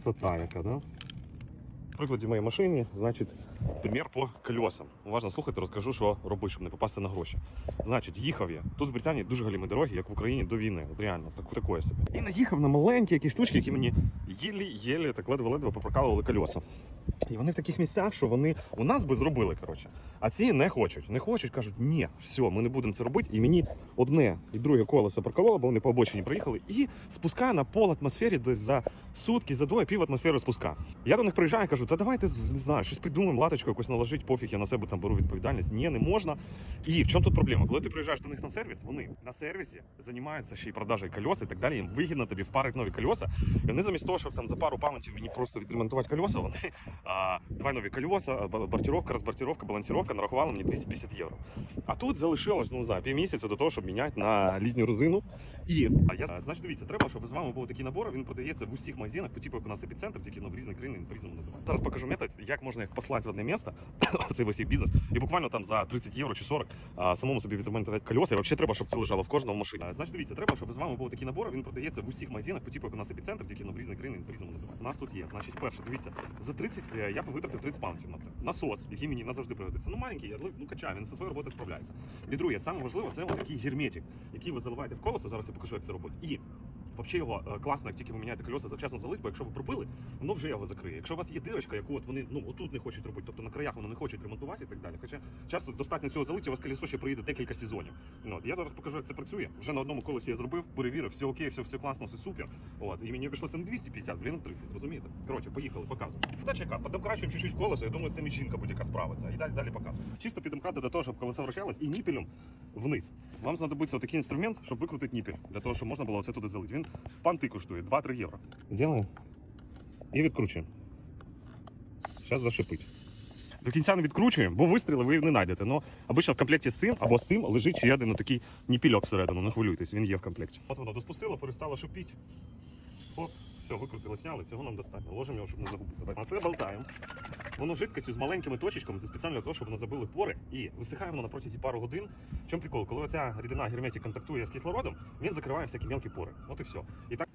fırsatla alakalı. Прикладі в моїй машині, значить, примір по колесам. Уважно слухайте, розкажу, що робити, щоб не попасти на гроші. Значить, їхав я. Тут в Британії дуже галімі дороги, як в Україні до війни. От реально, так, такое собі. І наїхав на маленькі якісь штучки, які мені єлі-єлі так ледве-ледве попрокалували колеса. І вони в таких місцях, що вони у нас би зробили, коротше. А ці не хочуть. Не хочуть, кажуть, ні, все, ми не будемо це робити. І мені одне і друге колесо прокололо, бо вони по обочині приїхали, і спускає на пол атмосфері десь за сутки, за двоє пів атмосфери спуска. Я до них приїжджаю і кажу, та давайте не знаю, щось придумаємо, латочку якось наложить, пофіг, я на себе там беру відповідальність. Ні, не можна. І в чому тут проблема? Коли ти приїжджаєш до них на сервіс, вони на сервісі займаються ще й продажею колес і так далі. Їм вигідно тобі впарити нові колеса. І вони замість того, щоб там за пару пам'ятів мені просто відремонтувати колеса, вони а, два нові колеса, ба- бортировка, розбортировка, балансировка нарахували мені 250 євро. А тут залишилось, ну знаю, півмісяця до того, щоб міняти на літню резину. І а я значить, дивіться, треба, щоб з вами був такий набор. Він продається в усіх магазинах, по типу як у нас епіцентр, тільки ну, в різних країнах він по-різному називається. Зараз покажу метод, як можна їх послати в одне місце, цей весь бізнес, і буквально там за 30 євро чи 40 а, самому собі відремонтувати колеса. І взагалі треба, щоб це лежало в кожному машині. Значить, дивіться, треба, щоб з вами був такий набор. Він продається в усіх магазинах, по типу як у нас епіцентр, тільки ну, в різних країнах по-різному називається. У нас тут є. Значить, перше, дивіться, за 30 е, я б витратив 30 паунтів на це. Насос, який мені назавжди пригодиться. Ну маленький, але ну качає, він зі своєю роботою справляється. І друге, саме важливо, це такий герметик, який ви заливаєте в колесо. Зараз я покажу, як це робити. І Взагалі його е, класно, як тільки ви міняєте колеса, завчасно залить, бо якщо ви пробили, воно вже його закриє. Якщо у вас є дирочка, яку от вони ну отут не хочуть робити, тобто на краях вони не хочуть ремонтувати і так далі. Хоча часто достатньо цього залиття, у вас колесо ще проїде декілька сезонів. Ну, от, я зараз покажу, як це працює. Вже на одному колесі я зробив, перевірив, все окей, все, все класно, все супер. От, і мені обійшлося не 250, блін, а 30, розумієте? Коротше, поїхали, показую. Задача яка? Подокрачуємо чуть-чуть колесо, я думаю, з цим жінка будь-яка справиться. І далі далі показую. Чисто підімкати до того, щоб колесо вращалось і ніпелем вниз. Вам знадобиться отакий інструмент, щоб викрутити ніпель, для того, щоб можна було це туди залити. Він панти коштує 2-3 євро. Ділаємо і відкручуємо. Зараз зашипить. До кінця не відкручуємо, бо вистріли ви не знайдете. Ну, обично в комплекті з цим або з цим лежить ще один такий ніпільок всередину, не хвилюйтесь, він є в комплекті. От воно доспустило, перестало шипіти. Оп, все, викрутили, сняли, цього нам достатньо. Ложимо його, щоб не загубити. А це болтаємо. Воно жидкістю з маленькими точечками, це спеціально для того, щоб воно забили пори і висихає воно на протязі пару годин. В чому прикол? Коли оця рідина герметик контактує з кислородом, він закриває всякі мелкі пори. От і все. І так.